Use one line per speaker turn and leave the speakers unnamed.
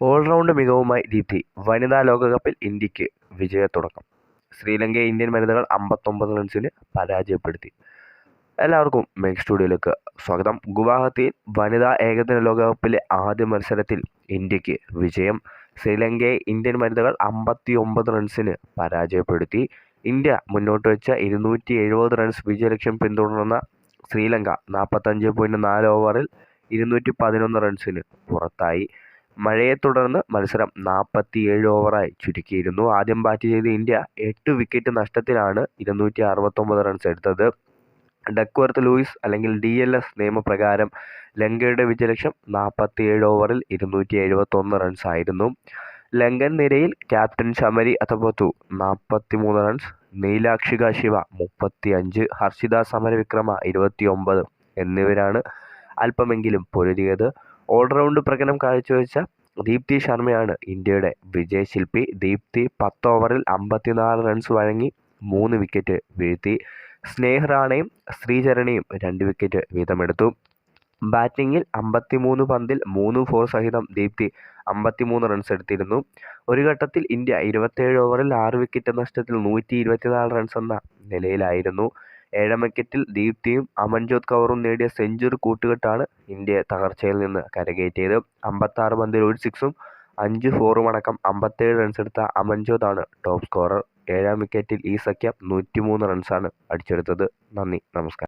All-round മികവുമായി Deepthi വനിതാ ലോകകപ്പിൽ ഇന്ത്യയ്ക്ക് വിജയത്തുടക്കം. ശ്രീലങ്കയെ ഇന്ത്യൻ വനിതകൾ അമ്പത്തൊമ്പത് റൺസിന് പരാജയപ്പെടുത്തി. എല്ലാവർക്കും മേക്ക് സ്റ്റുഡിയോയിലേക്ക് സ്വാഗതം. ഗുവാഹത്തിയിൽ വനിതാ ഏകദിന ലോകകപ്പിലെ ആദ്യ മത്സരത്തിൽ ഇന്ത്യയ്ക്ക് വിജയം. ശ്രീലങ്കയെ ഇന്ത്യൻ വനിതകൾ അമ്പത്തി ഒമ്പത് റൺസിന് പരാജയപ്പെടുത്തി. ഇന്ത്യ മുന്നോട്ട് വെച്ച ഇരുന്നൂറ്റി എഴുപത് റൺസ് വിജയലക്ഷ്യം പിന്തുടർന്ന ശ്രീലങ്ക നാൽപ്പത്തഞ്ച് പോയിന്റ് നാല് ഓവറിൽ ഇരുന്നൂറ്റി പതിനൊന്ന് റൺസിന് പുറത്തായി. മഴയെ തുടർന്ന് മത്സരം നാൽപ്പത്തിയേഴ് ഓവറായി ചുരുക്കിയിരുന്നു. ആദ്യം ബാറ്റ് ചെയ്ത ഇന്ത്യ എട്ട് വിക്കറ്റ് നഷ്ടത്തിലാണ് ഇരുന്നൂറ്റി അറുപത്തൊമ്പത് റൺസ് എടുത്തത്. ഡക്വർത്ത് ലൂയിസ് അല്ലെങ്കിൽ ഡി എൽ എസ് നിയമപ്രകാരം ലങ്കയുടെ വിജയലക്ഷ്യം നാൽപ്പത്തിയേഴ് ഓവറിൽ ഇരുന്നൂറ്റി എഴുപത്തൊന്ന് റൺസ് ആയിരുന്നു. ലങ്കൻ നിരയിൽ ക്യാപ്റ്റൻ ശമരി അഥപത്തു നാൽപ്പത്തി മൂന്ന് റൺസ് നീലാക്ഷിക ശിവ മുപ്പത്തി അഞ്ച് ഹർഷിത സമരവിക്രമ ഇരുപത്തി ഒമ്പത് എന്നിവരാണ് അല്പമെങ്കിലും പൊരുതിയത്. ഓൾറൗണ്ട് പ്രകടനം കാഴ്ചവെച്ച ദീപ്തി ശർമ്മയാണ് ഇന്ത്യയുടെ വിജയശില്പി ദീപ്തി പത്ത് ഓവറിൽ അമ്പത്തിനാല് റൺസ് വഴങ്ങി മൂന്ന് വിക്കറ്റ് വീഴ്ത്തി. സ്നേഹ് റാണയും ശ്രീചരണയും രണ്ട് വിക്കറ്റ് വീതമെടുത്തു. ബാറ്റിങ്ങിൽ അമ്പത്തിമൂന്ന് പന്തിൽ മൂന്ന് ഫോർ സഹിതം ദീപ്തി അമ്പത്തിമൂന്ന് റൺസ് എടുത്തിരുന്നു. ഒരു ഘട്ടത്തിൽ ഇന്ത്യ ഇരുപത്തേഴ് ഓവറിൽ ആറ് വിക്കറ്റ് നഷ്ടത്തിൽ നൂറ്റി ഇരുപത്തിനാല് റൺസ് എന്ന നിലയിലായിരുന്നു. ഏഴാം വിക്കറ്റിൽ ദീപ്തിയും അമൻജോത് കൗറും നേടിയ സെഞ്ചുറി കൂട്ടുകെട്ടാണ് ഇന്ത്യയെ തകർച്ചയിൽ നിന്ന് കരകയറ്റിയത്. അമ്പത്താറ് പന്തിൽ ഒരു സിക്സും അഞ്ച് ഫോറും അടക്കം അമ്പത്തേഴ് റൺസ് എടുത്ത അമൻജോതാണ് ടോപ്പ് സ്കോറർ ഏഴാം വിക്കറ്റിൽ ഈ സഖ്യം നൂറ്റിമൂന്ന് റൺസാണ് അടിച്ചെടുത്തത്. നന്ദി നമസ്കാരം.